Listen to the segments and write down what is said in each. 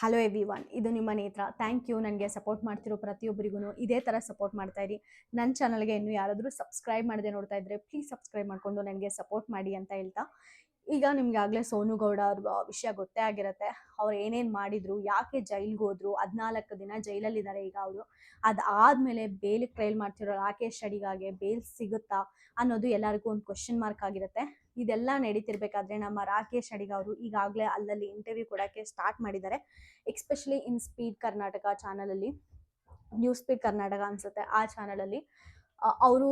Hello every one ಇದು ನಿಮ್ಮ ನೇತ್ರ. ಥ್ಯಾಂಕ್ ಯು ನನಗೆ ಸಪೋರ್ಟ್ ಮಾಡ್ತಿರೋ ಪ್ರತಿಯೊಬ್ಬರಿಗೂ ಇದೇ ಥರ ಸಪೋರ್ಟ್ ಮಾಡ್ತಾ ಇರಿ. ನನ್ನ ಚಾನಲ್ಗೆ ಇನ್ನೂ ಯಾರಾದರೂ ಸಬ್ಸ್ಕ್ರೈಬ್ ಮಾಡದೆ ನೋಡ್ತಾ ಇದ್ರೆ ಪ್ಲೀಸ್ ಸಬ್ಸ್ಕ್ರೈಬ್ ಮಾಡಿಕೊಂಡು ನನಗೆ ಸಪೋರ್ಟ್ ಮಾಡಿ ಅಂತ ಹೇಳ್ತಾ. ಈಗ ನಿಮ್ಗೆ ಆಗ್ಲೇ ಸೋನು ಗೌಡ ಅವ್ರ ವಿಷಯ ಗೊತ್ತೇ ಆಗಿರತ್ತೆ. ಅವ್ರು ಏನೇನು ಮಾಡಿದ್ರು, ಯಾಕೆ ಜೈಲ್ಗೆ ಹೋದ್ರು, ಹದಿನಾಲ್ಕು ದಿನ ಜೈಲಲ್ಲಿದ್ದಾರೆ ಈಗ ಅವರು. ಅದಾದ್ಮೇಲೆ ಬೇಲ್ ಟ್ರೈಲ್ ಮಾಡ್ತಿರೋ ರಾಕೇಶ್ ಅಡಿಗಾಗೆ ಬೇಲ್ ಸಿಗುತ್ತಾ ಅನ್ನೋದು ಎಲ್ಲರಿಗೂ ಒಂದು ಕ್ವಶನ್ ಮಾರ್ಕ್ ಆಗಿರುತ್ತೆ. ಇದೆಲ್ಲ ನಡೀತಿರ್ಬೇಕಾದ್ರೆ ನಮ್ಮ ರಾಕೇಶ್ ಅಡಿಗ ಅವರು ಈಗಾಗಲೇ ಅಲ್ಲಲ್ಲಿ ಇಂಟರ್ವ್ಯೂ ಕೊಡೋಕ್ಕೆ ಸ್ಟಾರ್ಟ್ ಮಾಡಿದ್ದಾರೆ ಎಕ್ಸ್ಪೆಷಲಿ ಇನ್ ಸ್ಪೀಡ್ ಕರ್ನಾಟಕ ಚಾನಲಲ್ಲಿ ನ್ಯೂಸ್ ಸ್ಪೀಡ್ ಕರ್ನಾಟಕ ಅನ್ಸುತ್ತೆ ಆ ಚಾನಲಲ್ಲಿ ಅವರು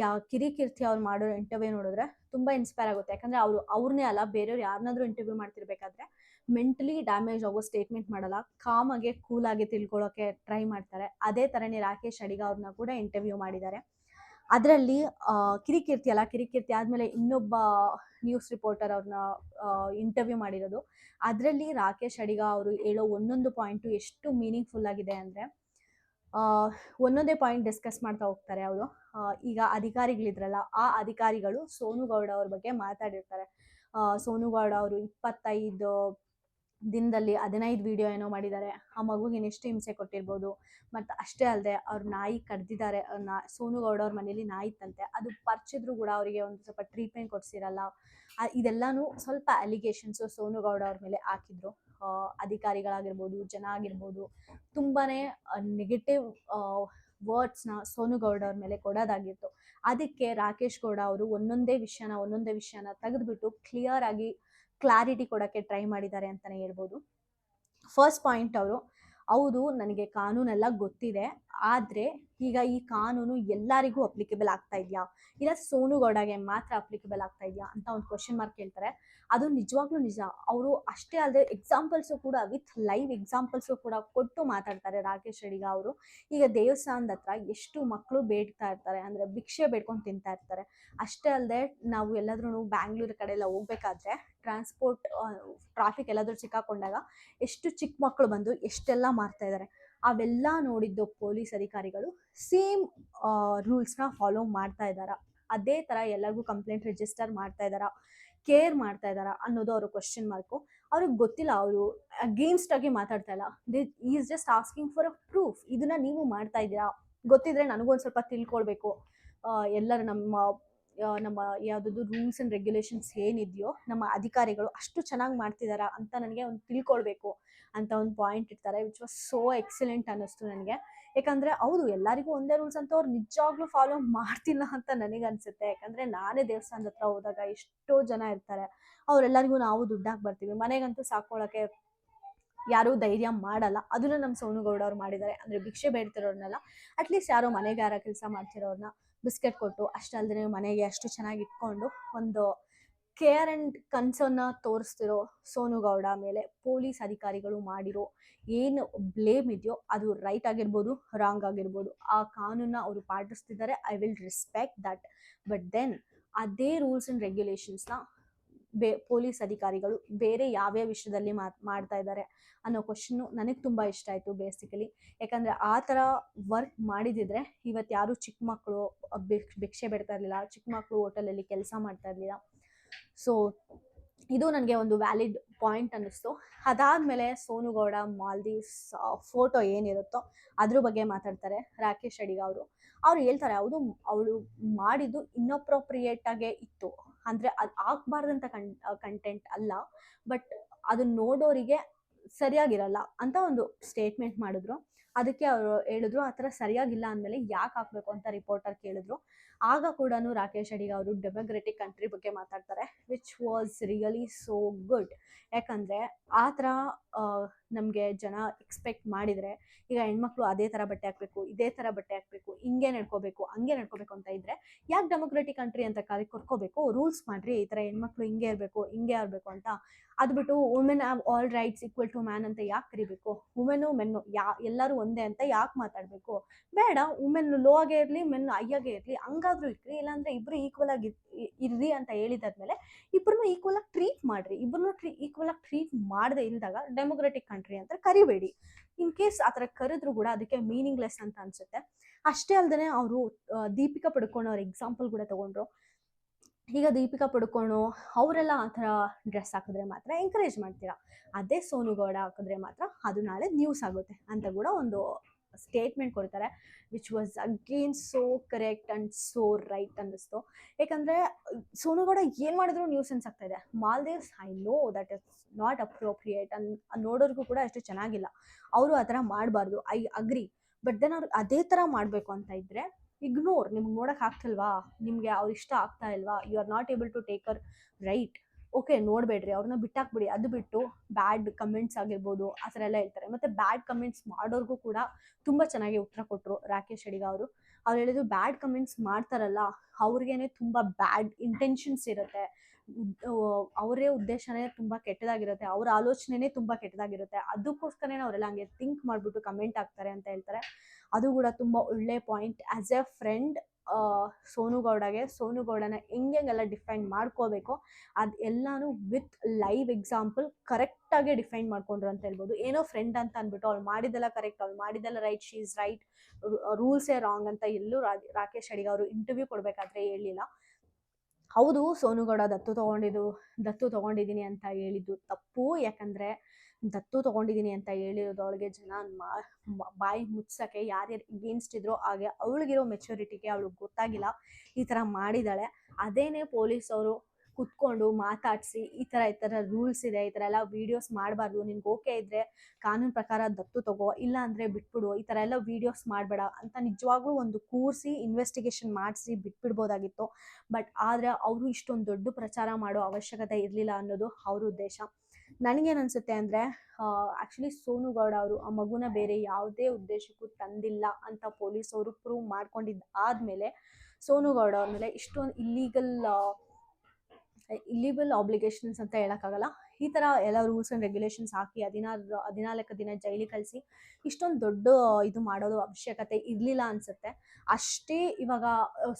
ಯಾ ಕಿರಿಕೀರ್ತಿ ಅವ್ರು ಮಾಡೋ ಇಂಟರ್ವ್ಯೂ ನೋಡಿದ್ರೆ ತುಂಬ ಇನ್ಸ್ಪೈರ್ ಆಗುತ್ತೆ. ಯಾಕಂದ್ರೆ ಅವರು ಅವ್ರನ್ನೇ ಅಲ್ಲ, ಬೇರೆಯವ್ರು ಯಾರನ್ನಾದ್ರೂ ಇಂಟರ್ವ್ಯೂ ಮಾಡ್ತಿರ್ಬೇಕಾದ್ರೆ ಮೆಂಟಲಿ ಡ್ಯಾಮೇಜ್ ಆಗೋ ಸ್ಟೇಟ್ಮೆಂಟ್ ಮಾಡಲ್ಲ. ಕಾಮಾಗೆ ಕೂಲಾಗಿ ತಿಳ್ಕೊಳ್ಳೋಕೆ ಟ್ರೈ ಮಾಡ್ತಾರೆ. ಅದೇ ಥರನೇ ರಾಕೇಶ್ ಅಡಿಗ ಅವ್ರನ್ನ ಕೂಡ ಇಂಟರ್ವ್ಯೂ ಮಾಡಿದ್ದಾರೆ. ಅದರಲ್ಲಿ ಕಿರಿಕೀರ್ತಿ ಅಲ್ಲ, ಕಿರಿಕೀರ್ತಿ ಆದಮೇಲೆ ಇನ್ನೊಬ್ಬ ನ್ಯೂಸ್ ರಿಪೋರ್ಟರ್ ಅವ್ರನ್ನ ಇಂಟರ್ವ್ಯೂ ಮಾಡಿರೋದು. ಅದರಲ್ಲಿ ರಾಕೇಶ್ ಅಡಿಗ ಅವರು ಹೇಳೋ ಒಂದೊಂದು ಪಾಯಿಂಟು ಎಷ್ಟು ಮೀನಿಂಗ್ಫುಲ್ ಆಗಿದೆ ಅಂದರೆ ಒಂದೊಂದೇ ಪಾಯಿಂಟ್ ಡಿಸ್ಕಸ್ ಮಾಡ್ತಾ ಹೋಗ್ತಾರೆ ಅವರು. ಈಗ ಅಧಿಕಾರಿಗಳಿದ್ರಲ್ಲ, ಆ ಅಧಿಕಾರಿಗಳು ಸೋನು ಗೌಡ ಅವ್ರ ಬಗ್ಗೆ ಮಾತಾಡಿರ್ತಾರೆ. ಸೋನು ಗೌಡ ಅವರು ಇಪ್ಪತ್ತೈದು ದಿನದಲ್ಲಿ ಹದಿನೈದು ವಿಡಿಯೋ ಏನೋ ಮಾಡಿದ್ದಾರೆ. ಆ ಮಗುಗೆ ಎಷ್ಟು ಹಿಂಸೆ ಕೊಟ್ಟಿರ್ಬೋದು. ಮತ್ತು ಅಷ್ಟೇ ಅಲ್ಲದೆ ಅವ್ರ ನಾಯಿ ಕಡ್ದಿದ್ದಾರೆ. ನಾ, ಸೋನು ಗೌಡ ಅವ್ರ ಮನೇಲಿ ನಾಯಿ ಇತ್ತಂತೆ. ಅದು ಪರ್ಚಿದ್ರು ಕೂಡ ಅವರಿಗೆ ಒಂದು ಸ್ವಲ್ಪ ಟ್ರೀಟ್ಮೆಂಟ್ ಕೊಡಿಸಿರಲ್ಲ. ಇದೆಲ್ಲನೂ ಸ್ವಲ್ಪ ಅಲಿಗೇಷನ್ಸು ಸೋನು ಗೌಡ ಅವ್ರ ಮೇಲೆ ಹಾಕಿದ್ರು. ಅಧಿಕಾರಿಗಳಾಗಿರ್ಬೋದು ಜನ ಆಗಿರ್ಬೋದು ತುಂಬಾನೇ ನೆಗೆಟಿವ್ ವರ್ಡ್ಸ್ನ ಸೋನು ಗೌಡ ಅವ್ರ ಮೇಲೆ ಕೊಡೋದಾಗಿತ್ತು. ಅದಕ್ಕೆ ರಾಕೇಶ್ ಗೌಡ ಅವರು ಒಂದೊಂದೇ ವಿಷಯನ ಒಂದೊಂದೇ ವಿಷಯನ ತೆಗೆದ್ಬಿಟ್ಟು ಕ್ಲಿಯರ್ ಆಗಿ ಕ್ಲಾರಿಟಿ ಕೊಡೋಕ್ಕೆ ಟ್ರೈ ಮಾಡಿದ್ದಾರೆ ಅಂತಲೇ ಹೇಳ್ಬೋದು. ಫಸ್ಟ್ ಪಾಯಿಂಟ್ ಅವರು ಹೌದು, ನನಗೆ ಕಾನೂನೆಲ್ಲ ಗೊತ್ತಿದೆ. ಆದರೆ ಈಗ ಈ ಕಾನೂನು ಎಲ್ಲರಿಗೂ ಅಪ್ಲಿಕೇಬಲ್ ಆಗ್ತಾ ಇದೆಯಾ? ಇಲ್ಲ ಸೋನು ಗೌಡಗೆ ಮಾತ್ರ ಅಪ್ಲಿಕೇಬಲ್ ಆಗ್ತಾ ಇದೆಯಾ ಅಂತ ಒಂದು ಕ್ವಶನ್ ಮಾರ್ಕ್ ಹೇಳ್ತಾರೆ ಅದು ನಿಜವಾಗ್ಲೂ ನಿಜ. ಅವರು ಅಷ್ಟೇ ಅಲ್ಲದೆ ಎಕ್ಸಾಂಪಲ್ಸು ಕೂಡ ವಿತ್ ಲೈವ್ ಎಕ್ಸಾಂಪಲ್ಸು ಕೂಡ ಕೊಟ್ಟು ಮಾತಾಡ್ತಾರೆ ರಾಕೇಶ್ ಅಡಿಗ ಅವರು. ಈಗ ದೇವಸ್ಥಾನದ ಹತ್ರ ಎಷ್ಟು ಮಕ್ಕಳು ಬೇಡ್ತಾ ಇರ್ತಾರೆ, ಅಂದರೆ ಭಿಕ್ಷೆ ಬೇಡ್ಕೊಂಡು ತಿಂತಾ ಇರ್ತಾರೆ. ಅಷ್ಟೇ ಅಲ್ಲದೆ ನಾವು ಎಲ್ಲಾದ್ರೂ ಬ್ಯಾಂಗ್ಳೂರ್ ಕಡೆ ಎಲ್ಲ ಹೋಗ್ಬೇಕಾದ್ರೆ ಟ್ರಾನ್ಸ್ಪೋರ್ಟ್ ಟ್ರಾಫಿಕ್ ಎಲ್ಲಾದರೂ ಸಿಕ್ಕಾಕೊಂಡಾಗ ಎಷ್ಟು ಚಿಕ್ಕ ಮಕ್ಕಳು ಬಂದು ಎಷ್ಟೆಲ್ಲ ಮಾಡ್ತಾ ಇದ್ದಾರೆ ಅವೆಲ್ಲ ನೋಡಿದ್ದು ಪೊಲೀಸ್ ಅಧಿಕಾರಿಗಳು ಸೇಮ್ ರೂಲ್ಸ್ನ ಫಾಲೋ ಮಾಡ್ತಾ ಇದ್ದಾರಾ ಅದೇ ಥರ ಎಲ್ಲರಿಗೂ ಕಂಪ್ಲೇಂಟ್ ರಿಜಿಸ್ಟರ್ ಮಾಡ್ತಾ ಇದ್ದಾರಾ ಕೇರ್ ಮಾಡ್ತಾ ಇದ್ದಾರಾ ಅನ್ನೋದು ಅವರು ಕ್ವಶನ್ ಮಾರ್ಕು ಅವ್ರಿಗೆ ಗೊತ್ತಿಲ್ಲ ಅವರು ಅಗೇನ್ಸ್ಟ್ ಆಗಿ ಮಾತಾಡ್ತಾ ಇಲ್ಲ. They is just asking for a proof ಇದನ್ನ ನೀವು ಮಾಡ್ತಾ ಇದ್ದೀರಾ? ಗೊತ್ತಿದ್ರೆ ಒಂದು ಸ್ವಲ್ಪ ತಿಳ್ಕೊಳ್ಬೇಕು. ಎಲ್ಲರೂ ನಮ್ಮ ನಮ್ಮ ಯಾವುದಾದ್ರು ರೂಲ್ಸ್ ಆ್ಯಂಡ್ ರೆಗ್ಯುಲೇಷನ್ಸ್ ಏನಿದೆಯೋ, ನಮ್ಮ ಅಧಿಕಾರಿಗಳು ಅಷ್ಟು ಚೆನ್ನಾಗಿ ಮಾಡ್ತಿದ್ದಾರೆ ಅಂತ ನನಗೆ ಒಂದು ತಿಳ್ಕೊಳ್ಬೇಕು ಅಂತ ಒಂದು ಪಾಯಿಂಟ್ ಇರ್ತಾರೆ ವಿಚ್ ವಾಸ್ ಸೋ ಎಕ್ಸಲೆಂಟ್ ಅನ್ನಿಸ್ತು ನನಗೆ. ಯಾಕಂದರೆ ಹೌದು, ಎಲ್ಲರಿಗೂ ಒಂದೇ ರೂಲ್ಸ್ ಅಂತ ಅವ್ರು ನಿಜವಾಗ್ಲೂ ಫಾಲೋ ಮಾಡ್ತಿಲ್ಲ ಅಂತ ನನಗೆ ಅನಿಸುತ್ತೆ. ಯಾಕಂದರೆ ನಾನೇ ದೇವಸ್ಥಾನದ ಹತ್ರ ಹೋದಾಗ ಎಷ್ಟೋ ಜನ ಇರ್ತಾರೆ, ಅವರೆಲ್ಲರಿಗೂ ನಾವು ದುಡ್ಡಾಗಿ ಬರ್ತೀವಿ. ಮನೆಗಂತೂ ಸಾಕೊಳ್ಳೋಕ್ಕೆ ಯಾರೂ ಧೈರ್ಯ ಮಾಡಲ್ಲ. ಅದನ್ನು ನಮ್ಮ ಸೋನುಗೌಡ ಅವ್ರು ಮಾಡಿದ್ದಾರೆ. ಅಂದರೆ ಭಿಕ್ಷೆ ಬೇಡ್ತಿರೋರ್ನೆಲ್ಲ ಅಟ್ಲೀಸ್ಟ್ ಯಾರೋ ಮನೆಗಾರ ಕೆಲಸ ಮಾಡ್ತಿರೋರ್ನ ಬಿಸ್ಕೆಟ್ ಕೊಟ್ಟು ಅಷ್ಟಲ್ದೇ ಮನೆಗೆ ಅಷ್ಟು ಚೆನ್ನಾಗಿ ಇಟ್ಕೊಂಡು ಒಂದು ಕೇರ್ ಆ್ಯಂಡ್ ಕನ್ಸರ್ನ್ನ ತೋರಿಸ್ತಿರೋ ಸೋನುಗೌಡ ಮೇಲೆ ಪೊಲೀಸ್ ಅಧಿಕಾರಿಗಳು ಮಾಡಿರೋ ಏನು ಬ್ಲೇಮ್ ಇದೆಯೋ ಅದು ರೈಟ್ ಆಗಿರ್ಬೋದು ರಾಂಗ್ ಆಗಿರ್ಬೋದು, ಆ ಕಾನೂನ ಅವರು ಪಾಟಿಸ್ತಿದ್ದಾರೆ I will respect that but then ಅದೇ ರೂಲ್ಸ್ ಆ್ಯಂಡ್ ರೆಗ್ಯುಲೇಷನ್ಸ್ನ ಬೇ, ಪೊಲೀಸ್ ಅಧಿಕಾರಿಗಳು ಬೇರೆ ಯಾವ್ಯಾವ ವಿಷಯದಲ್ಲಿ ಮಾತ್ ಮಾಡ್ತಾ ಇದ್ದಾರೆ ಅನ್ನೋ ಕ್ವಶನ್ನು ನನಗೆ ತುಂಬ ಇಷ್ಟ ಆಯಿತು ಬೇಸಿಕಲಿ ಯಾಕಂದರೆ ಆ ಥರ ವರ್ಕ್ ಮಾಡಿದಿದ್ರೆ ಇವತ್ತು ಯಾರು ಚಿಕ್ಕ ಮಕ್ಕಳು ಭಿಕ್ಷೆ ಬಿಡ್ತಾ ಇರಲಿಲ್ಲ ಚಿಕ್ಕ ಮಕ್ಕಳು ಹೋಟೆಲಲ್ಲಿ ಕೆಲಸ ಮಾಡ್ತಾ ಇರಲಿಲ್ಲ. ಸೊ ಇದು ನನಗೆ ಒಂದು ವ್ಯಾಲಿಡ್ ಪಾಯಿಂಟ್ ಅನ್ನಿಸ್ತು. ಅದಾದಮೇಲೆ ಸೋನುಗೌಡ, ಮಾಲ್ದೀವ್ಸ್ ಫೋಟೋ ಏನಿರುತ್ತೋ ಅದ್ರ ಬಗ್ಗೆ ಮಾತಾಡ್ತಾರೆ ರಾಕೇಶ್ ಅಡಿಗ ಅವರು. ಅವ್ರು ಹೇಳ್ತಾರೆ ಅವರು ಅವಳು ಮಾಡಿದ್ದು ಇನ್ನೊಪ್ರೋಪ್ರಿಯೇಟಾಗೆ ಇತ್ತು. ಅಂದರೆ ಅದು ಹಾಕ್ಬಾರ್ದಂತ ಕನ್ ಕಂಟೆಂಟ್ ಅಲ್ಲ ಬಟ್ ಅದನ್ನ ನೋಡೋರಿಗೆ ಸರಿಯಾಗಿರಲ್ಲ ಅಂತ ಒಂದು ಸ್ಟೇಟ್ಮೆಂಟ್ ಮಾಡಿದ್ರು. ಅದಕ್ಕೆ ಅವರು ಹೇಳಿದ್ರು, ಆ ಥರ ಸರಿಯಾಗಿಲ್ಲ ಅಂದಮೇಲೆ ಯಾಕೆ ಹಾಕ್ಬೇಕು? ಅಂತ ರಿಪೋರ್ಟರ್ ಕೇಳಿದ್ರು. ಆಗ ಕೂಡ ರಾಕೇಶ್ ಅಡಿಗ ಅವರು ಡೆಮೋಕ್ರೆಟಿಕ್ ಕಂಟ್ರಿ ಬಗ್ಗೆ ಮಾತಾಡ್ತಾರೆ which was really so good ಯಾಕಂದರೆ ಆ ಥರ ನಮಗೆ ಜನ ಎಕ್ಸ್ಪೆಕ್ಟ್ ಮಾಡಿದರೆ, ಈಗ ಹೆಣ್ಮಕ್ಳು ಅದೇ ಥರ ಬಟ್ಟೆ ಹಾಕಬೇಕು, ಇದೇ ಥರ ಬಟ್ಟೆ ಹಾಕಬೇಕು, ಹಿಂಗೆ ನಡ್ಕೋಬೇಕು, ಹಂಗೆ ನಡ್ಕೋಬೇಕು ಅಂತ ಇದ್ದರೆ ಯಾಕೆ ಡೆಮೋಕ್ರೆಟಿಕ್ ಕಂಟ್ರಿ ಅಂತ ಕಾಲಿ ಕೊಟ್ಕೋಬೇಕು ರೂಲ್ಸ್ ಮಾಡಿರಿ, ಈ ಥರ ಹೆಣ್ಮಕ್ಳು ಹಿಂಗೆ ಇರಬೇಕು ಹಿಂಗೆ ಇರಬೇಕು ಅಂತ ಅದು ಬಿಟ್ಟು women have all rights equal to man ಅಂತ ಯಾಕೆ ಕರಿಬೇಕು? ವುಮೆನು ಮೆನ್ನು ಯಾ, ಎಲ್ಲರೂ ಒಂದೇ ಅಂತ ಯಾಕೆ ಮಾತಾಡಬೇಕು? ಬೇಡ ವುಮೆನ್ ಲೋ ಆಗೇ ಇರಲಿ ಮೆನ್ ಹೈಯಾಗೇ ಇರಲಿ, ಹಂಗಾದ್ರೂ ಇರ್ರಿ ಇಲ್ಲಾಂದ್ರೆ ಇಬ್ಬರು ಈಕ್ವಲ್ ಆಗಿ ಇರ್- ಇರ್ರಿ ಅಂತ ಹೇಳಿದಾದ್ಮೇಲೆ ಇಬ್ಬರನ್ನು ಈಕ್ವಲ್ ಆಗಿ ಟ್ರೀಟ್ ಮಾಡ್ರಿ. ಇಬ್ಬರನ್ನು ಟ್ರೀ ಈಕ್ವಲ್ ಆಗಿ ಟ್ರೀಟ್ ಮಾಡದೆ ಇಲ್ದಾಗ ಡೆಮೋಕ್ರೆಟಿಕ್ ಕಂಟ್ರಿ ಅಂತ ಕರಿಬೇಡಿ. ಇನ್ ಕೇಸ್ ಆ ಥರ ಕರೆದ್ರು ಕೂಡ ಅದಕ್ಕೆ ಮೀನಿಂಗ್ಲೆಸ್ ಅಂತ ಅನ್ಸುತ್ತೆ. ಅಷ್ಟೇ ಅಲ್ಲದೆ ಅವರು ದೀಪಿಕಾ ಪಡ್ಕೊಂಡು ಅವ್ರ ಎಕ್ಸಾಂಪಲ್ ಕೂಡ ತಗೊಂಡ್ರು. ಈಗ ದೀಪಿಕಾ ಪಡುಕೋಣು, ಅವರೆಲ್ಲ ಆ ಥರ ಡ್ರೆಸ್ ಹಾಕಿದ್ರೆ ಮಾತ್ರ ಎಂಕರೇಜ್ ಮಾಡ್ತೀರಾ? ಅದೇ ಸೋನು ಗೌಡ ಹಾಕಿದ್ರೆ ಮಾತ್ರ ಅದು ನಾಳೆ ನ್ಯೂಸ್ ಆಗುತ್ತೆ ಅಂತ ಕೂಡ ಒಂದು ಸ್ಟೇಟ್ಮೆಂಟ್ ಕೊಡ್ತಾರೆ which was again so correct and so right ಅನ್ನಿಸ್ತು. ಯಾಕಂದರೆ ಸೋನು ಗೌಡ ಏನು ಮಾಡಿದ್ರು ನ್ಯೂಸೆನ್ಸ್ ಆಗ್ತಾ ಇದೆ. Maldives I know that is not appropriate ಅನ್, ನೋಡೋರಿಗೂ ಕೂಡ ಅಷ್ಟು ಚೆನ್ನಾಗಿಲ್ಲ. ಅವರು ಆ ಥರ ಮಾಡಬಾರ್ದು ಐ ಅಗ್ರಿ ಬಟ್ ದೆನ್ ಅವ್ರು ಅದೇ ಥರ ಮಾಡಬೇಕು ಅಂತ ಇದ್ದರೆ ಇಗ್ನೋರ್, ನಿಮ್ಗೆ ನೋಡೋಕೆ ಆಗ್ತಿಲ್ವಾ? ನಿಮಗೆ ಅವ್ರು ಇಷ್ಟ ಆಗ್ತಾ ಇಲ್ವಾ? You are not able to take uh right okay ನೋಡಬೇಡ್ರಿ ಅವ್ರನ್ನ ಬಿಟ್ಟಾಕ್ಬಿಡಿ. ಅದು ಬಿಟ್ಟು ಬ್ಯಾಡ್ ಕಮೆಂಟ್ಸ್ ಆಗಿರ್ಬೋದು, ಆ ಥರ ಎಲ್ಲ ಹೇಳ್ತಾರೆ. ಮತ್ತು ಬ್ಯಾಡ್ ಕಮೆಂಟ್ಸ್ ಮಾಡೋರ್ಗೂ ಕೂಡ ತುಂಬ ಚೆನ್ನಾಗಿ ಉತ್ತರ ಕೊಟ್ಟರು ರಾಕೇಶ್ ಅಡಿಗ ಅವರು. ಅವ್ರು ಹೇಳಿದ್ರು ಬ್ಯಾಡ್ ಕಮೆಂಟ್ಸ್ ಮಾಡ್ತಾರಲ್ಲ ಅವ್ರಿಗೇ ತುಂಬ ಬ್ಯಾಡ್ ಇಂಟೆನ್ಷನ್ಸ್ ಇರುತ್ತೆ. ಅವರೇ ಉದ್ದೇಶನೇ ತುಂಬ ಕೆಟ್ಟದಾಗಿರುತ್ತೆ. ಅವ್ರ ಆಲೋಚನೆನೇ ತುಂಬ ಕೆಟ್ಟದಾಗಿರುತ್ತೆ. ಅದಕ್ಕೋಸ್ಕರನೇ ಅವರೆಲ್ಲ ಹಂಗೆ ಥಿಂಕ್ ಮಾಡಿಬಿಟ್ಟು ಕಮೆಂಟ್ ಆಗ್ತಾರೆ ಅಂತ ಹೇಳ್ತಾರೆ. ಅದು ಕೂಡ ತುಂಬ ಒಳ್ಳೆ point as a friend Sonu ಗೌಡಗೆ, Sonu ಗೌಡನ ಹೆಂಗೆಲ್ಲ ಡಿಫೈನ್ ಮಾಡ್ಕೋಬೇಕು, ಅದು ಎಲ್ಲಾನು ವಿತ್ ಲೈವ್ ಎಕ್ಸಾಂಪಲ್ ಕರೆಕ್ಟಾಗಿ ಡಿಫೈನ್ ಮಾಡ್ಕೊಂಡ್ರು ಅಂತ ಹೇಳ್ಬೋದು. ಏನೋ ಫ್ರೆಂಡ್ ಅಂತ ಅಂದ್ಬಿಟ್ಟು ಅವ್ಳು ಮಾಡಿದೆಲ್ಲ ಕರೆಕ್ಟ್ ಅವ್ಳು ಮಾಡಿದೆಲ್ಲ ರೈಟ್ ಶೀ ಇಸ್ ರೈಟ್ ರೂಲ್ಸೇ ರಾಂಗ್ ಅಂತ ಎಲ್ಲೂ ರಾಕೇಶ್ ಅಡಿಗೆ ಅವರು ಇಂಟರ್ವ್ಯೂ ಕೊಡಬೇಕಾದ್ರೆ ಹೇಳಿಲ್ಲ. ಹೌದು, ಸೋನು ಗೌಡ ದತ್ತು ತಗೊಂಡಿದ್ದು, ದತ್ತು ತಗೊಂಡಿದ್ದೀನಿ ಅಂತ ಹೇಳಿದ್ದು ತಪ್ಪು. ಯಾಕಂದ್ರೆ ದತ್ತು ತಗೊಂಡಿದ್ದೀನಿ ಅಂತ ಹೇಳಿರೋದು ಅವಳಿಗೆ ಜನ ಬಾಯಿ ಮುಚ್ಚಕ್ಕೆ ಯಾರ್ಯಾರು ಅಗೇನ್ಸ್ಟ್ ಇದ್ರೋ ಹಾಗೆ ಅವಳಿಗಿರೋ ಮೆಚುರಿಟಿಗೆ ಅವಳಿಗೆ ಗೊತ್ತಾಗಿಲ್ಲ. ಈ ಥರ ಮಾಡಿದಾಳೆ. ಅದೇನೇ ಪೊಲೀಸ್ ಅವರು ಕುತ್ಕೊಂಡು ಮಾತಾಡಿಸಿ ಈ ಥರ ಈ ಥರ ರೂಲ್ಸ್ ಇದೆ, ಈ ಥರ ಎಲ್ಲ ವೀಡಿಯೋಸ್ ಮಾಡಬಾರ್ದು. ನಿನ್ಗೆ ಓಕೆ ಇದ್ರೆ ಕಾನೂನು ಪ್ರಕಾರ ದತ್ತು ತಗೋ ಇಲ್ಲ ಅಂದರೆ ಬಿಟ್ಬಿಡು. ಈ ಥರ ಎಲ್ಲ ವೀಡಿಯೋಸ್ ಮಾಡಬೇಡ ಅಂತ ನಿಜವಾಗ್ಲೂ ಒಂದು ಕೂರಿಸಿ ಇನ್ವೆಸ್ಟಿಗೇಷನ್ ಮಾಡಿಸಿ ಬಿಟ್ಬಿಡ್ಬೋದಾಗಿತ್ತು. ಬಟ್ ಆದರೆ ಅವರು ಇಷ್ಟೊಂದು ದೊಡ್ಡ ಪ್ರಚಾರ ಮಾಡೋ ಅವಶ್ಯಕತೆ ಇರಲಿಲ್ಲ ಅನ್ನೋದು ಅವ್ರ ಉದ್ದೇಶ. ನನಗೇನು ಅನಿಸುತ್ತೆ ಅಂದರೆ ಆ್ಯಕ್ಚುಲಿ ಸೋನು ಗೌಡ ಅವರು ಆ ಮಗುನ ಬೇರೆ ಯಾವುದೇ ಉದ್ದೇಶಕ್ಕೂ ತಂದಿಲ್ಲ ಅಂತ ಪೊಲೀಸ್ ಅವರು ಪ್ರೂವ್ ಮಾಡ್ಕೊಂಡಿದ್ದು ಆದಮೇಲೆ ಸೋನು ಗೌಡ ಅವ್ರ ಮೇಲೆ ಇಷ್ಟೊಂದು ಇಲ್ಲೀಗಲ್ ಇಲ್ಲೀಗಲ್ ಆಬ್ಲಿಗೇಷನ್ಸ್ ಅಂತ ಹೇಳೋಕ್ಕಾಗಲ್ಲ. ಈ ಥರ ಎಲ್ಲ ರೂಲ್ಸ್ ಆ್ಯಂಡ್ ರೆಗ್ಯುಲೇಷನ್ಸ್ ಹಾಕಿ ಹದಿನಾರು, ಹದಿನಾಲ್ಕು ದಿನ ಜೈಲಿಗೆ ಕಳಿಸಿ ಇಷ್ಟೊಂದು ದೊಡ್ಡ ಇದು ಮಾಡೋದು ಅವಶ್ಯಕತೆ ಇರಲಿಲ್ಲ ಅನಿಸುತ್ತೆ. ಅಷ್ಟೇ ಇವಾಗ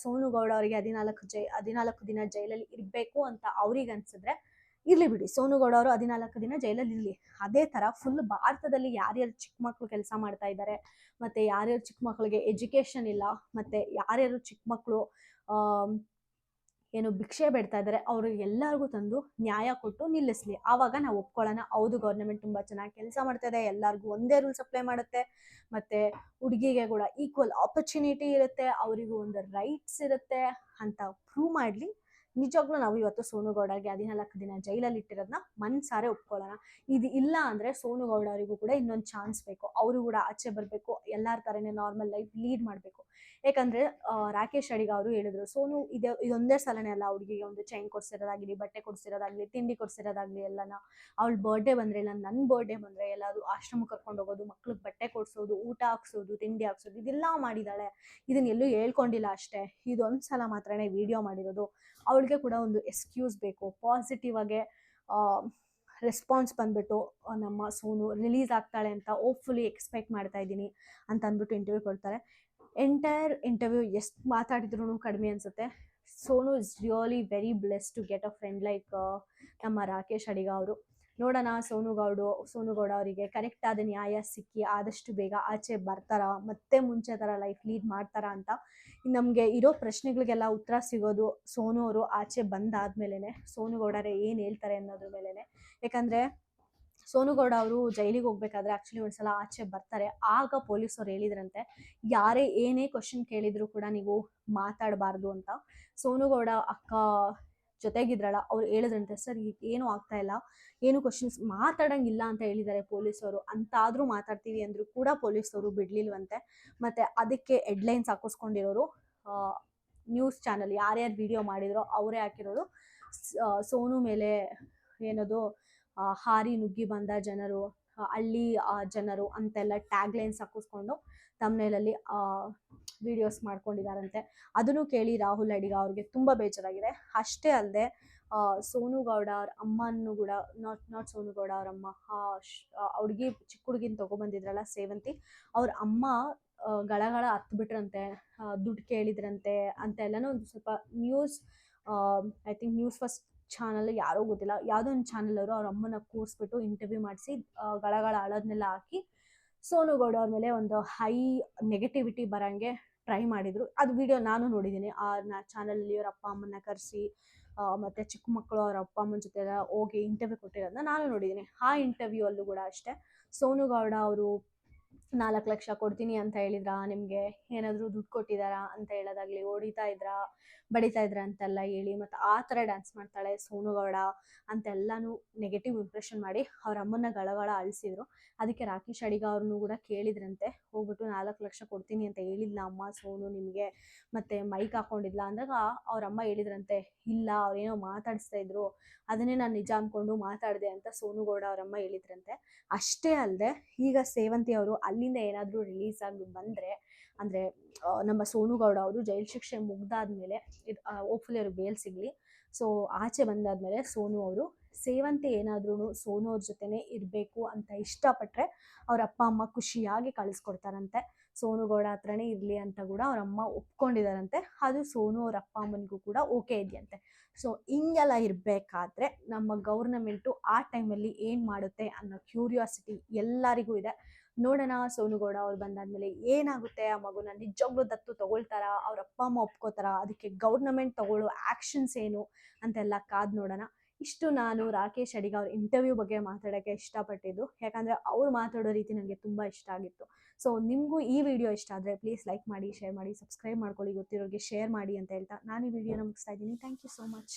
ಸೋನು ಗೌಡ ಅವರಿಗೆ ಹದಿನಾಲ್ಕು ಜೈ, ಹದಿನಾಲ್ಕು ದಿನ ಜೈಲಲ್ಲಿ ಇರಬೇಕು ಅಂತ ಅವ್ರಿಗೆ ಅನ್ಸಿದ್ರೆ ಇರಲಿ ಬಿಡಿ. ಸೋನು ಗೌಡ ಅವರು ಹದಿನಾಲ್ಕು ದಿನ ಜೈಲಲ್ಲಿ ಇರಲಿ. ಅದೇ ಥರ ಫುಲ್ ಭಾರತದಲ್ಲಿ ಯಾರ್ಯಾರು ಚಿಕ್ಕ ಮಕ್ಕಳು ಕೆಲಸ ಮಾಡ್ತಾ ಇದ್ದಾರೆ ಮತ್ತು ಯಾರ್ಯಾರು ಚಿಕ್ಕ ಮಕ್ಕಳಿಗೆ ಎಜುಕೇಷನ್ ಇಲ್ಲ, ಮತ್ತು ಯಾರ್ಯಾರು ಚಿಕ್ಕ ಮಕ್ಕಳು ಏನು ಭಿಕ್ಷೆ ಬೇಡ್ತಾ ಇದ್ದಾರೆ ಅವರು ಎಲ್ಲರಿಗೂ ತಂದು ನ್ಯಾಯ ಕೊಟ್ಟು ನಿಲ್ಲಿಸ್ಲಿ. ಆವಾಗ ನಾವು ಒಪ್ಕೊಳ್ಳೋಣ. ಹೌದು ಗೌರ್ಮೆಂಟ್ ತುಂಬ ಚೆನ್ನಾಗಿ ಕೆಲಸ ಮಾಡ್ತಾ ಇದೆ. ಎಲ್ಲರಿಗೂ ಒಂದೇ ರೂಲ್ಸ್ ಅಪ್ಲೈ ಮಾಡುತ್ತೆ. ಮತ್ತು ಹುಡುಗಿಗೆ ಕೂಡ ಈಕ್ವಲ್ ಆಪರ್ಚುನಿಟಿ ಇರುತ್ತೆ. ಅವರಿಗೂ ಒಂದು ರೈಟ್ಸ್ ಇರುತ್ತೆ ಅಂತ ಪ್ರೂವ್ ಮಾಡಲಿ. ನಿಜವಾಗ್ಲೂ ನಾವು ಇವತ್ತು ಸೋನು ಗೌಡಗೆ ಹದಿನಾಲ್ಕು ದಿನ ಜೈಲಲ್ಲಿ ಇಟ್ಟಿರೋದನ್ನ ಮನ್ಸಾರೆ ಒಪ್ಕೊಳ್ಳೋಣ. ಇದು ಇಲ್ಲ ಅಂದ್ರೆ ಸೋನು ಗೌಡ ಅವರಿಗೂ ಕೂಡ ಇನ್ನೊಂದು ಚಾನ್ಸ್ ಬೇಕು. ಅವರು ಕೂಡ ಆಚೆ ಬರಬೇಕು, ಎಲ್ಲರ ಥರನೇ ನಾರ್ಮಲ್ ಲೈಫ್ ಲೀಡ್ ಮಾಡಬೇಕು. ಯಾಕಂದ್ರೆ ರಾಕೇಶ್ ಅಡಿಗ ಅವರು ಹೇಳಿದ್ರು, ಸೋನು, ಇದೆ, ಇದೊಂದೇ ಸಲನೇ ಅಲ್ಲ ಹುಡುಗಿಗೆ ಒಂದು ಚೈನ್ ಕೊಡ್ಸಿರೋದಾಗ್ಲಿ, ಬಟ್ಟೆ ಕೊಡ್ಸಿರೋದಾಗ್ಲಿ, ತಿಂಡಿ ಕೊಡ್ಸಿರೋದಾಗ್ಲಿ ಎಲ್ಲನ. ಅವಳ ಬರ್ಡೇ ಬಂದ್ರೆ ಇಲ್ಲ ನನ್ನ ಬರ್ಡೇ ಬಂದ್ರೆ ಎಲ್ಲಾದ್ರು ಆಶ್ರಮ ಕರ್ಕೊಂಡು ಹೋಗೋದು, ಮಕ್ಳಿಗೆ ಬಟ್ಟೆ ಕೊಡ್ಸೋದು, ಊಟ ಹಾಕ್ಸೋದು, ತಿಂಡಿ ಹಾಕ್ಸೋದು, ಇದೆಲ್ಲ ಮಾಡಿದ್ದಾಳೆ ಇದನ್ನ ಎಲ್ಲೂ ಹೇಳ್ಕೊಂಡಿಲ್ಲ ಅಷ್ಟೇ. ಇದೊಂದ್ಸಲ ಮಾತ್ರನೇ ವಿಡಿಯೋ ಮಾಡಿರೋದು. ಅವಳಿಗೆ ಕೂಡ ಒಂದು ಎಕ್ಸ್ಕ್ಯೂಸ್ ಬೇಕು. ಪಾಸಿಟಿವ್ ಆಗಿ ರೆಸ್ಪಾನ್ಸ್ ಬಂದ್ಬಿಟ್ಟು ನಮ್ಮ ಸೋನು ರಿಲೀಸ್ ಆಗ್ತಾಳೆ ಅಂತ ಹೋಪ್ಫುಲಿ ಎಕ್ಸ್ಪೆಕ್ಟ್ ಮಾಡ್ತಾ ಇದ್ದೀನಿ ಅಂತ ಅಂದ್ಬಿಟ್ಟು ಇಂಟರ್ವ್ಯೂ ಕೊಡ್ತಾರೆ. ಎಂಟೈರ್ ಇಂಟರ್ವ್ಯೂ ಎಷ್ಟು ಮಾತಾಡಿದ್ರು ಕಡಿಮೆ ಅನಿಸುತ್ತೆ. Sonu is really very bless to get a friend like ನಮ್ಮ ರಾಕೇಶ್ ಅಡಿಗ ಅವರು. ನೋಡೋಣ ಸೋನು ಸೋನುಗೌಡ ಸೋನು ಗೌಡ ಅವರಿಗೆ ಕರೆಕ್ಟ್ ಆದ ನ್ಯಾಯ ಸಿಕ್ಕಿ ಆದಷ್ಟು ಬೇಗ ಆಚೆ ಬರ್ತಾರಾ, ಮತ್ತೆ ಮುಂಚೆ ಥರ ಲೈಫ್ ಲೀಡ್ ಮಾಡ್ತಾರಾ ಅಂತ ನಮಗೆ ಇರೋ ಪ್ರಶ್ನೆಗಳಿಗೆಲ್ಲ ಉತ್ತರ ಸಿಗೋದು ಸೋನು ಅವರು ಆಚೆ ಬಂದಾದ್ಮೇಲೆ ಸೋನು ಗೌಡರೇ ಏನು ಹೇಳ್ತಾರೆ ಅನ್ನೋದ್ರ ಮೇಲೆನೆ. ಯಾಕಂದರೆ ಸೋನು ಗೌಡ ಅವರು ಜೈಲಿಗೆ ಹೋಗ್ಬೇಕಾದ್ರೆ ಆ್ಯಕ್ಚುಲಿ ಒಂದ್ಸಲ ಆಚೆ ಬರ್ತಾರೆ. ಆಗ ಪೊಲೀಸರು ಹೇಳಿದ್ರಂತೆ, ಯಾರೇ ಏನೇ ಕ್ವಶನ್ ಕೇಳಿದ್ರು ಕೂಡ ನೀವು ಮಾತಾಡಬಾರ್ದು ಅಂತ. ಸೋನು ಗೌಡ ಅಕ್ಕ ಜೊತೆಗಿದ್ರಲ್ಲ, ಅವ್ರು ಹೇಳಿದ್ರಂತೆ, ಸರ್, ಈಗ ಏನೂ ಆಗ್ತಾ ಇಲ್ಲ, ಏನು ಕ್ವಶನ್ಸ್ ಮಾತಾಡಂಗಿಲ್ಲ ಅಂತ ಹೇಳಿದ್ದಾರೆ ಪೊಲೀಸವರು. ಅಂತಾದ್ರೂ ಮಾತಾಡ್ತೀವಿ ಅಂದ್ರೂ ಕೂಡ ಪೊಲೀಸವರು ಬಿಡ್ಲಿಲ್ವಂತೆ. ಮತ್ತೆ ಅದಕ್ಕೆ ಹೆಡ್ಲೈನ್ಸ್ ಹಾಕಿಸ್ಕೊಂಡಿರೋರು ನ್ಯೂಸ್ ಚಾನಲ್ ಯಾರ್ಯಾರು ವಿಡಿಯೋ ಮಾಡಿದ್ರೋ ಅವರೇ ಹಾಕಿರೋರು. ಸೋನು ಮೇಲೆ ಏನದು ಹಾರಿ ನುಗ್ಗಿ ಬಂದ ಜನರು ಹಳ್ಳಿ ಜನರು ಅಂತೆಲ್ಲ ಟ್ಯಾಗ್ ಲೈನ್ಸ್ ಹಾಕಿಸ್ಕೊಂಡು ತಮ್ಮನೇಲಲ್ಲಿ ವಿಡಿಯೋಸ್ ಮಾಡ್ಕೊಂಡಿದ್ದಾರಂತೆ. ಅದನ್ನು ಕೇಳಿ ರಾಹುಲ್ ಅಡಿಗ ಅವ್ರಿಗೆ ತುಂಬ ಬೇಜಾರಾಗಿದೆ. ಅಷ್ಟೇ ಅಲ್ಲದೆ ಸೋನು ಗೌಡ ಅವ್ರ ಅಮ್ಮನೂ ಕೂಡ ನಾಟ್ ನಾಟ್ ಸೋನು ಗೌಡ ಅವ್ರ ಅಮ್ಮ ಹುಡುಗಿ ಚಿಕ್ಕ ಹುಡುಗಿನ ತೊಗೊಬಂದಿದ್ರಲ್ಲ ಸೇವಂತಿ, ಅವ್ರ ಅಮ್ಮ ಗಳಗಳ ಹತ್ತು ಬಿಟ್ರಂತೆ ದುಡ್ಡು ಕೇಳಿದ್ರಂತೆ ಅಂತ ಎಲ್ಲನೂ ಒಂದು ಸ್ವಲ್ಪ news I think news first channel ಯಾರೋ ಗೊತ್ತಿಲ್ಲ. ಯಾವುದೋ ಒಂದು ಚಾನಲ್ ಅವರು ಅವ್ರ ಅಮ್ಮನ ಕೂರಿಸ್ಬಿಟ್ಟು ಇಂಟರ್ವ್ಯೂ ಮಾಡಿಸಿ ಗಳಗಳ ಅಳೋದನ್ನೆಲ್ಲ ಹಾಕಿ, ಸೋನು ಗೌಡ ಅವ್ರ ಮೇಲೆ ಒಂದು ಹೈ ನೆಗೆಟಿವಿಟಿ ಬರೋಂಗೆ ಟ್ರೈ ಮಾಡಿದ್ರು. ಅದು ವಿಡಿಯೋ ನಾನು ನೋಡಿದ್ದೀನಿ. ಆ, ನಾ ಚಾನಲಲ್ಲಿ ಅವ್ರ ಅಪ್ಪ ಅಮ್ಮನ್ನ ಕರೆಸಿ ಮತ್ತು ಚಿಕ್ಕ ಮಕ್ಕಳು ಅವ್ರ ಅಪ್ಪ ಅಮ್ಮನ ಜೊತೆ ಎಲ್ಲ ಹೋಗಿ ಇಂಟರ್ವ್ಯೂ ಕೊಟ್ಟಿರೋದನ್ನ ನಾನು ನೋಡಿದ್ದೀನಿ. ಆ ಇಂಟರ್ವ್ಯೂ ಅಲ್ಲೂ ಕೂಡ ಅಷ್ಟೇ. ಸೋನು ಗೌಡ ಅವರು ನಾಲ್ಕು ಲಕ್ಷ ಕೊಡ್ತೀನಿ ಅಂತ ಹೇಳಿದ್ರಾ? ನಿಮಗೆ ಏನಾದರೂ ದುಡ್ಡು ಕೊಟ್ಟಿದ್ದಾರಾ ಅಂತ ಹೇಳೋದಾಗ್ಲಿ ಹೊಡಿತಾ ಇದ್ರಾ, ಬಡಿತಾ ಇದ್ರಾ ಅಂತೆಲ್ಲ ಹೇಳಿ ಮತ್ತು ಆ ಥರ ಡ್ಯಾನ್ಸ್ ಮಾಡ್ತಾಳೆ ಸೋನು ಗೌಡ ಅಂತೆಲ್ಲನೂ ನೆಗೆಟಿವ್ ಇಂಪ್ರೆಷನ್ ಮಾಡಿ ಅವ್ರ ಅಮ್ಮನ ಗಳಗಳ ಅಳಿಸಿದ್ರು. ಅದಕ್ಕೆ ರಾಕೇಶ್ ಅಡಿಗ ಅವ್ರನ್ನೂ ಕೂಡ ಕೇಳಿದ್ರಂತೆ, ಹೋಗ್ಬಿಟ್ಟು ನಾಲ್ಕು ಲಕ್ಷ ಕೊಡ್ತೀನಿ ಅಂತ ಹೇಳಿದ್ಲ ಅಮ್ಮ ಸೋನು ನಿಮಗೆ? ಮತ್ತೆ ಮೈಕ್ ಹಾಕೊಂಡಿದ್ಲ ಅಂದಾಗ ಅವ್ರ ಅಮ್ಮ ಹೇಳಿದ್ರಂತೆ, ಇಲ್ಲ ಅವ್ರೇನೋ ಮಾತಾಡಿಸ್ತಾ ಇದ್ರು, ಅದನ್ನೇ ನಾನು ನಿಜ ಅಂದ್ಕೊಂಡು ಮಾತಾಡಿದೆ ಅಂತ ಸೋನು ಗೌಡ ಅವರಮ್ಮ ಹೇಳಿದ್ರಂತೆ. ಅಷ್ಟೇ ಅಲ್ಲದೆ ಈಗ ಸೇವಂತಿ ಅವರು ಅಲ್ಲಿಂದ ಏನಾದರೂ ರಿಲೀಸ್ ಆಗಿ ಬಂದರೆ, ಅಂದರೆ ನಮ್ಮ ಸೋನು ಗೌಡ ಅವರು ಜೈಲು ಶಿಕ್ಷೆ ಮುಗ್ದಾದ್ಮೇಲೆ ಇದು ಹೋಪ್ಫುಲಿ ಅವ್ರಿಗೆ ಬೇಲ್ ಸಿಗಲಿ. ಸೊ ಆಚೆ ಬಂದಾದ್ಮೇಲೆ ಸೋನು ಅವರು, ಸೇವಂತಿ ಏನಾದ್ರೂ ಸೋನು ಅವ್ರ ಜೊತೆನೇ ಇರಬೇಕು ಅಂತ ಇಷ್ಟಪಟ್ಟರೆ ಅವ್ರ ಅಪ್ಪ, ಅಮ್ಮ ಖುಷಿಯಾಗಿ ಕಳಿಸ್ಕೊಡ್ತಾರಂತೆ. ಸೋನು ಗೌಡ ಹತ್ರನೇ ಇರಲಿ ಅಂತ ಕೂಡ ಅವ್ರ ಅಮ್ಮ ಒಪ್ಕೊಂಡಿದಾರಂತೆ. ಅದು ಸೋನು ಅವ್ರ ಅಪ್ಪ, ಅಮ್ಮನಿಗೂ ಕೂಡ ಓಕೆ ಇದೆಯಂತೆ. ಸೊ ಹಿಂಗೆಲ್ಲ ಇರಬೇಕಾದ್ರೆ ನಮ್ಮ ಗೌರ್ನಮೆಂಟು ಆ ಟೈಮಲ್ಲಿ ಏನು ಮಾಡುತ್ತೆ ಅನ್ನೋ ಕ್ಯೂರಿಯಾಸಿಟಿ ಎಲ್ಲರಿಗೂ ಇದೆ. ನೋಡೋಣ ಸೋನುಗೌಡ ಅವ್ರು ಬಂದಾದ್ಮೇಲೆ ಏನಾಗುತ್ತೆ? ಆ ಮಗುನ ನಿಜವಾಗ್ಲೂ ದತ್ತು ತಗೊಳ್ತಾರ? ಅವ್ರ ಅಪ್ಪ, ಅಮ್ಮ ಒಪ್ಕೋತಾರ? ಅದಕ್ಕೆ ಗೌರ್ನಮೆಂಟ್ ತಗೊಳ್ಳೋ ಆ್ಯಕ್ಷನ್ಸ್ ಏನು? ಅಂತೆಲ್ಲ ಕಾದ್ ನೋಡೋಣ. ಇಷ್ಟು ನಾನು ರಾಕೇಶ್ ಅಡಿಗ ಅವ್ರ ಇಂಟರ್ವ್ಯೂ ಬಗ್ಗೆ ಮಾತಾಡೋಕ್ಕೆ ಇಷ್ಟಪಟ್ಟಿದ್ದು. ಯಾಕಂದರೆ ಅವ್ರು ಮಾತಾಡೋ ರೀತಿ ನನಗೆ ತುಂಬ ಇಷ್ಟ ಆಗಿತ್ತು. ಸೊ ನಿಮಗೂ ಈ ವಿಡಿಯೋ ಇಷ್ಟ ಆದರೆ ಪ್ಲೀಸ್ ಲೈಕ್ ಮಾಡಿ ಶೇರ್ ಮಾಡಿ ಸಬ್ಸ್ಕ್ರೈಬ್ ಮಾಡ್ಕೊಳ್ಳಿ. ಗೊತ್ತಿರೋರಿಗೆ ಶೇರ್ ಮಾಡಿ ಅಂತ ಹೇಳ್ತಾ ನಾನು ಈ ವಿಡಿಯೋನ ಮುಗಿಸ್ತಾ ಇದ್ದೀನಿ. Thank you so much